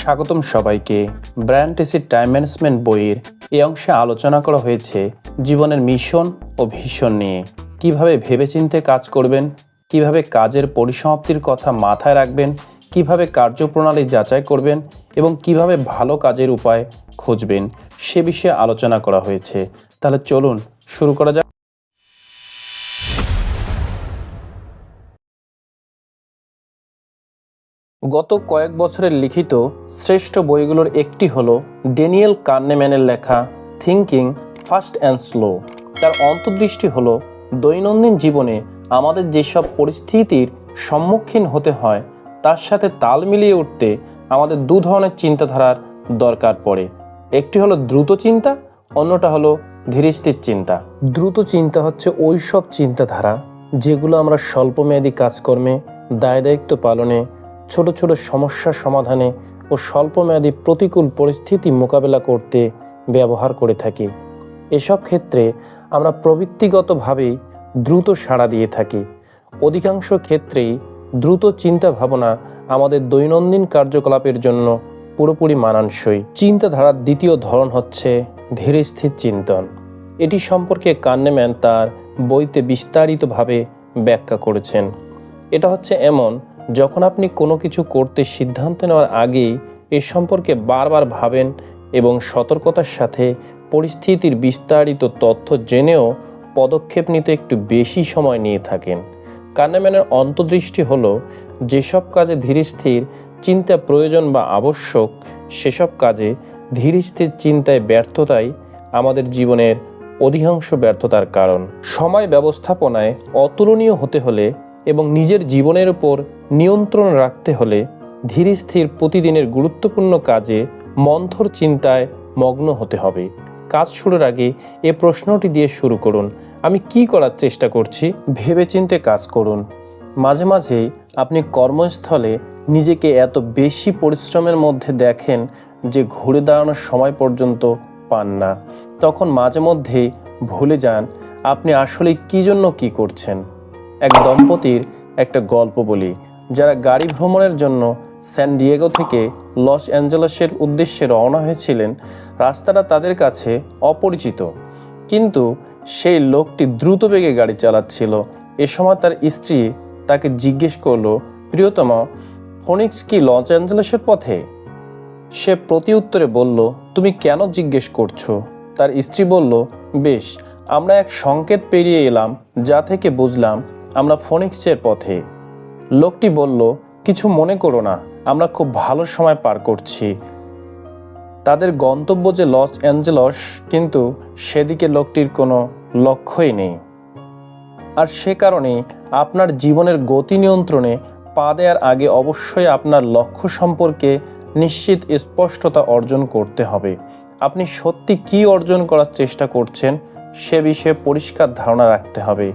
স্বাগতম সবাইকে। ব্র্যান্ড টেসি time management বইয়ের এই অংশে আলোচনা করা হয়েছে জীবনের মিশন ও ভিশন নিয়ে। কীভাবে ভেবেচিন্তে কাজ করবেন, কীভাবে কাজের পরিসমাপ্তির কথা মাথায় রাখবেন, কীভাবে কার্যপ্রণালী যাচাই করবেন এবং কীভাবে ভালো কাজের উপায় খুঁজবেন সে বিষয়ে আলোচনা করা হয়েছে। তাহলে চলুন শুরু করা যাক। গত কয়েক বছরের লিখিত শ্রেষ্ঠ বইগুলোর একটি হল ডেনিয়েল কার্নেম্যানের লেখা থিঙ্কিং ফাস্ট অ্যান্ড স্লো। তার অন্তর্দৃষ্টি হল দৈনন্দিন জীবনে আমাদের যেসব পরিস্থিতির সম্মুখীন হতে হয়, তার সাথে তাল মিলিয়ে উঠতে আমাদের দু ধরনের চিন্তাধারার দরকার পড়ে। একটি হলো দ্রুত চিন্তা, অন্যটা হলো ধীরস্থির চিন্তা। দ্রুত চিন্তা হচ্ছে ওই সব চিন্তাধারা যেগুলো আমরা স্বল্পমেয়াদী কাজকর্মে দায় দায়িত্ব পালনে ছোট ছোট সমস্যা সমাধানে ও স্বল্পমেয়াদী প্রতিকূল পরিস্থিতি মোকাবেলা করতে ব্যবহার করে থাকি। এসব ক্ষেত্রে আমরা প্রবৃত্তিগতভাবেই দ্রুত সাড়া দিয়ে থাকি। অধিকাংশ ক্ষেত্রেই দ্রুত চিন্তা ভাবনা আমাদের দৈনন্দিন কার্যকলাপের জন্য পুরোপুরি মানানসই। চিন্তাধারার দ্বিতীয় ধরন হচ্ছে ধীরস্থির চিন্তন। এটি সম্পর্কে কান্নেম্যান তার বইতে বিস্তারিতভাবে ব্যাখ্যা করেছেন। এটা হচ্ছে এমন যখন আপনি কোনো কিছু করতে সিদ্ধান্ত নেওয়ার আগেই এ সম্পর্কে বারবার ভাবেন এবং সতর্কতার সাথে পরিস্থিতির বিস্তারিত তথ্য জেনেও পদক্ষেপ নিতে একটু বেশি সময় নিয়ে থাকেন। কান্নাম্যানের অন্তর্দৃষ্টি হল, যেসব কাজে ধীরস্থির চিন্তা প্রয়োজন বা আবশ্যক, সেসব কাজে ধীরস্থির চিন্তায় ব্যর্থতাই আমাদের জীবনের অধিকাংশ ব্যর্থতার কারণ। সময় ব্যবস্থাপনায় অতুলনীয় হতে হলে এবং নিজের জীবনের উপর নিয়ন্ত্রণ রাখতে হলে ধীরস্থির প্রতিদিনের গুরুত্বপূর্ণ কাজে মন্থর চিন্তায় মগ্ন হতে হবে। কাজ শুরুর আগে এ প্রশ্নটি দিয়ে শুরু করুন। আমি কি করার চেষ্টা করছি? ভেবেচিন্তে কাজ করুন। মাঝে মাঝে আপনি কর্মস্থলে নিজেকে এত বেশি পরিশ্রমের মধ্যে দেখেন যে ঘুরে দাঁড়ানোর সময় পর্যন্ত পান না। তখন মাঝে মধ্যেই ভুলে যান, আপনি আসলে কি জন্য কি করছেন? এক দম্পতির একটা গল্প বলি, যারা গাড়ি ভ্রমণের জন্য স্যান ডিয়েগো থেকে লস অ্যাঞ্জেলসের উদ্দেশ্যে রওনা হয়েছিলেন, রাস্তাটা তাদের কাছে অপরিচিত। কিন্তু সেই লোকটি দ্রুত বেগে গাড়ি চালাচ্ছিল। এ সময় তার স্ত্রী তাকে জিজ্ঞেস করল, প্রিয়তমা, ফোনিক্স কি লস অ্যাঞ্জেলসের পথে? সে প্রতি উত্তরে বলল, তুমি কেন জিজ্ঞেস করছ? তার স্ত্রী বলল, বেশ, আমরা এক সংকেত পেরিয়ে এলাম, যা থেকে বুঝলাম আমরা ফোনিক্সের পথে। লোকটি বলল, কিছু মনে করো না, আমরা খুব ভালো সময় পার করছি। তাদের গন্তব্য যে লস অ্যাঞ্জেলস, কিন্তু সেদিকে লোকটির কোনো লক্ষ্যই নেই। আর সে কারণে আপনার জীবনের গতি নিয়ন্ত্রণে পা দেওয়ার আগে অবশ্যই আপনার লক্ষ্য সম্পর্কে নিশ্চিত স্পষ্টতা অর্জন করতে হবে। আপনি সত্যি কি অর্জন করার চেষ্টা করছেন, সে বিষয়ে পরিষ্কার ধারণা রাখতে হবে।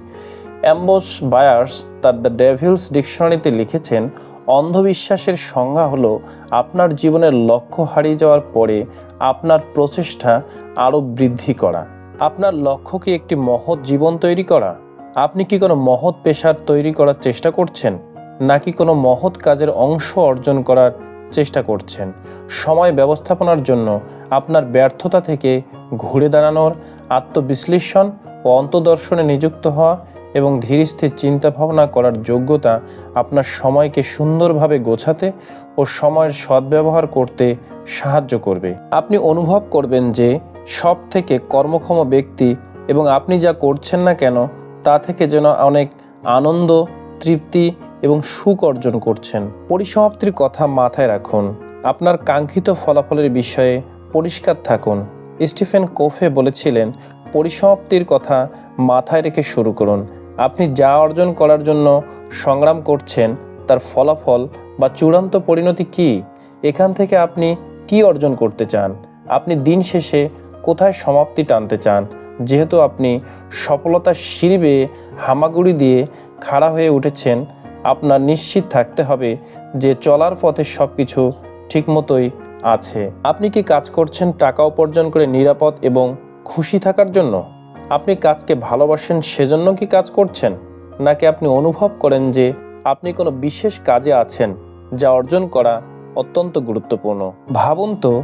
অ্যাম্বোস বায়ার্স তার দ্য ডেভিলস ডিকশনারিতে লিখেছেন, অন্ধবিশ্বাসের সংজ্ঞা হলো আপনার জীবনের লক্ষ্য হারিয়ে যাওয়ার পরে আপনার প্রচেষ্টা আরও বৃদ্ধি করা। আপনার লক্ষ্য কি একটি মহৎ জীবন তৈরি করা। আপনি কি কোনো মহৎ পেশার তৈরি করার চেষ্টা করছেন? নাকি কোনো মহৎ কাজের অংশ অর্জন করার চেষ্টা করছেন? সময় ব্যবস্থাপনার জন্য আপনার ব্যর্থতা থেকে ঘুরে দাঁড়ানোর আত্মবিশ্লেষণ ও অন্তদর্শনে নিযুক্ত হওয়া এবং ধীরস্থির চিন্তা ভাবনা করার যোগ্যতা আপনার সময়কে সুন্দরভাবে গোছাতে ও সময়ের সদ্ব্যবহার করতে সাহায্য করবে। আপনি অনুভব করবেন যে সব থেকে কর্মক্ষম ব্যক্তি এবং আপনি যা করছেন না কেন, তা থেকে যেন অনেক আনন্দ, তৃপ্তি এবং সুখ অর্জন করছেন। পরিসমাপ্তির কথা মাথায় রাখুন। আপনার কাঙ্ক্ষিত ফলাফলের বিষয়ে পরিষ্কার থাকুন। স্টিফেন কোফে বলেছিলেন, পরিসমাপ্তির কথা মাথায় রেখে শুরু করুন। আপনি যা অর্জন করার জন্য সংগ্রাম করছেন, তার ফলাফল বা চূড়ান্ত পরিণতি কি? এখান থেকে আপনি কি অর্জন করতে চান? আপনি দিন শেষে কোথায় সমাপ্তি টানতে চান? যেহেতু আপনি সফলতার সিঁড়ি বেয়ে হামাগুড়ি দিয়ে খাড়া হয়ে উঠেছেন, আপনার নিশ্চিত থাকতে হবে যে চলার পথে সব কিছু ঠিকমতোই আছে। আপনি কি কাজ করছেন টাকা উপার্জন করে নিরাপদ এবং খুশি থাকার জন্য? আপনি কাজকে ভালোবাসেন, সেজন্য কি কাজ করছেন? নাকি আপনি অনুভব করেন যে আপনি কোনো বিশেষ কাজে আছেন যা অর্জন করা অত্যন্ত গুরুত্বপূর্ণ? ভাবুন তো,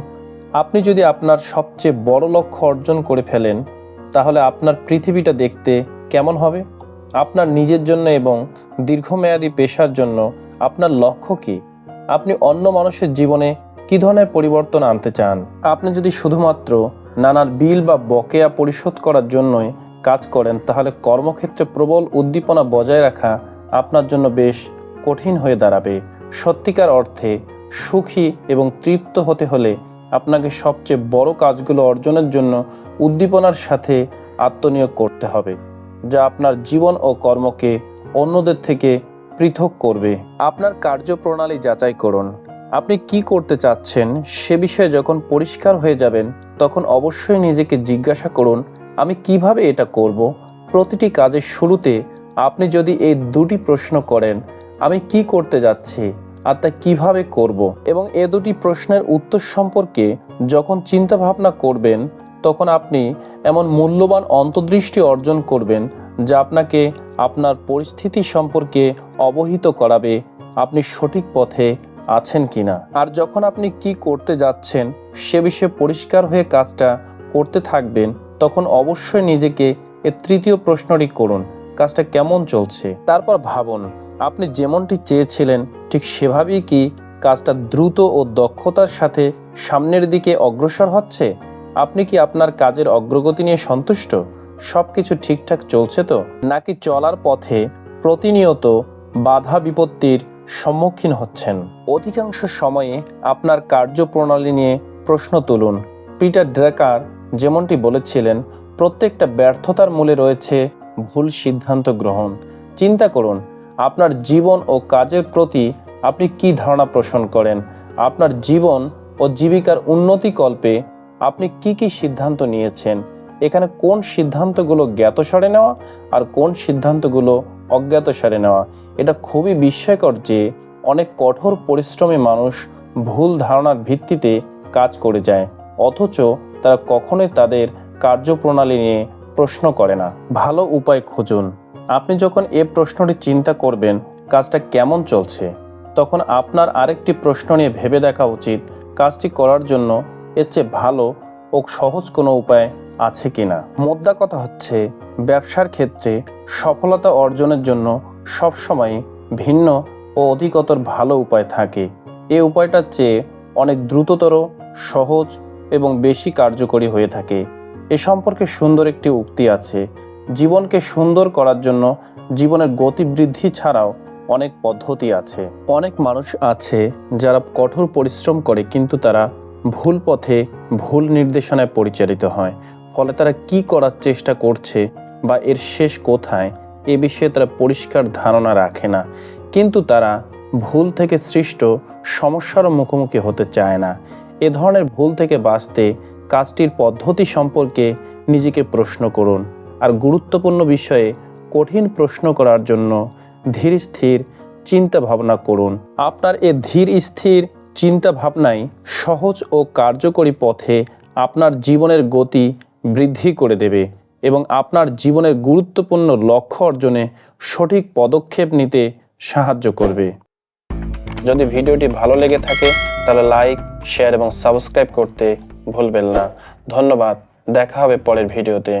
আপনি যদি আপনার সবচেয়ে বড় লক্ষ্য অর্জন করে ফেলেন, তাহলে আপনার পৃথিবীটা দেখতে কেমন হবে? আপনার নিজের জন্য এবং দীর্ঘমেয়াদী পেশার জন্য আপনার লক্ষ্য কি? আপনি অন্য মানুষের জীবনে কী ধরনের পরিবর্তন আনতে চান? আপনি যদি শুধুমাত্র নানার বিল বা বকেয়া পরিশোধ করার জন্যই কাজ করেন, তাহলে কর্মক্ষেত্রে প্রবল উদ্দীপনা বজায় রাখা আপনার জন্য বেশ কঠিন হয়ে দাঁড়াবে। সত্যিকার অর্থে সুখী এবং তৃপ্ত হতে হলে আপনাকে সবচেয়ে বড় কাজগুলো অর্জনের জন্য উদ্দীপনার সাথে আত্মনিয়োগ করতে হবে, যা আপনার জীবন ও কর্মকে অন্যদের থেকে পৃথক করবে। আপনার কার্যপ্রণালী যাচাই করুন। আপনি কি করতে চাচ্ছেন সে বিষয়ে যখন পরিষ্কার হয়ে যাবেন তখন অবশ্যই নিজেকে জিজ্ঞাসা করুন, আমি কীভাবে এটা করব? প্রতিটি কাজের শুরুতে আপনি যদি এই দুটি প্রশ্ন করেন, আমি কি করতে যাচ্ছি আর তা কীভাবে করব? এবং এ দুটি প্রশ্নের উত্তর সম্পর্কে যখন চিন্তা ভাবনা করবেন, তখন আপনি এমন মূল্যবান অন্তর্দৃষ্টি অর্জন করবেন যা আপনাকে আপনার পরিস্থিতি সম্পর্কে অবহিত করাবে। আপনি সঠিক পথে আছেন কিনা আর যখন আপনি কি করতে যাচ্ছেন, সে বিষয়ে পরিষ্কার হয়ে কাজটা করতে থাকবেন, তখন অবশ্যই নিজেকে এ তৃতীয় প্রশ্নটি করুন, কাজটা কেমন চলছে? তারপর ভাবুন, আপনি যেমনটি চেয়েছিলেন, ঠিক সেভাবেই কি কাজটা দ্রুত ও দক্ষতার সাথে সামনের দিকে অগ্রসর হচ্ছে? আপনি কি আপনার কাজের অগ্রগতি নিয়ে সন্তুষ্ট? সব কিছু ঠিকঠাক চলছে তো? নাকি চলার পথে প্রতিনিয়ত বাধা বিপত্তির সম্মুখীন হচ্ছেন। অধিকাংশ সময়ে আপনার কার্যপ্রণালী নিয়ে প্রশ্ন তুলুন। পিটার ড্রেকার যেমনটি বলেছিলেন, প্রত্যেকটা ব্যর্থতার মূলে রয়েছে ভুল সিদ্ধান্ত গ্রহণ। চিন্তা করুন, আপনার জীবন ও কাজের প্রতি আপনি কি ধারণা পোষণ করেন? আপনার জীবন ও জীবিকার উন্নতিকল্পে আপনি কি কি সিদ্ধান্ত নিয়েছেন? এখানে কোন সিদ্ধান্তগুলো জ্ঞাতসারে নেওয়া আর কোন সিদ্ধান্তগুলো অজ্ঞাতসারে নেওয়া। এটা খুবই বিস্ময়কর যে অনেক কঠোর পরিশ্রমী মানুষ ভুল ধারণার ভিত্তিতে কাজ করে যায়, অথচ তারা কখনোই তাদের কার্যপ্রণালী নিয়ে প্রশ্ন করে না। ভালো উপায় খুঁজুন। আপনি যখন এ প্রশ্নটি চিন্তা করবেন, কাজটা কেমন চলছে, তখন আপনার আরেকটি প্রশ্ন নিয়ে ভেবে দেখা উচিত, কাজটি করার জন্য এর চেয়ে ভালো ও সহজ কোনো উপায় আছে কিনা। মোদ্দা কথা হচ্ছে, ব্যবসার ক্ষেত্রে সফলতা অর্জনের জন্য সবসময় ভিন্ন ও অধিকতর ভালো উপায় থাকে। এ উপায়টার চেয়ে অনেক দ্রুততর, সহজ এবং বেশি কার্যকরী হয়ে থাকে। এ সম্পর্কে সুন্দর একটি উক্তি আছে, জীবনকে সুন্দর করার জন্য জীবনের গতি বৃদ্ধি ছাড়াও অনেক পদ্ধতি আছে। অনেক মানুষ আছে যারা কঠোর পরিশ্রম করে কিন্তু তারা ভুল পথে ভুল নির্দেশনায় পরিচালিত হয়। ফলে তারা কি করার চেষ্টা করছে বা এর শেষ কোথায়, এ বিষয়ে তারা পরিষ্কার ধারণা রাখে না। কিন্তু তারা ভুল থেকে সৃষ্ট সমস্যারও মুখোমুখি হতে চায় না। এ ধরনের ভুল থেকে বাঁচতে কাজটির পদ্ধতি সম্পর্কে নিজেকে প্রশ্ন করুন আর গুরুত্বপূর্ণ বিষয়ে কঠিন প্রশ্ন করার জন্য ধীর স্থির চিন্তা ভাবনা করুন। আপনার এ ধীর স্থির চিন্তা ভাবনাই সহজ ও কার্যকরী পথে আপনার জীবনের গতি বৃদ্ধি করে দেবে এবং আপনার জীবনের গুরুত্বপূর্ণ লক্ষ্য অর্জনে সঠিক পদক্ষেপ নিতে সাহায্য করবে। যদি ভিডিওটি ভালো লেগে থাকে, তাহলে লাইক, শেয়ার এবং সাবস্ক্রাইব করতে ভুলবেন না। ধন্যবাদ। দেখা হবে পরের ভিডিওতে।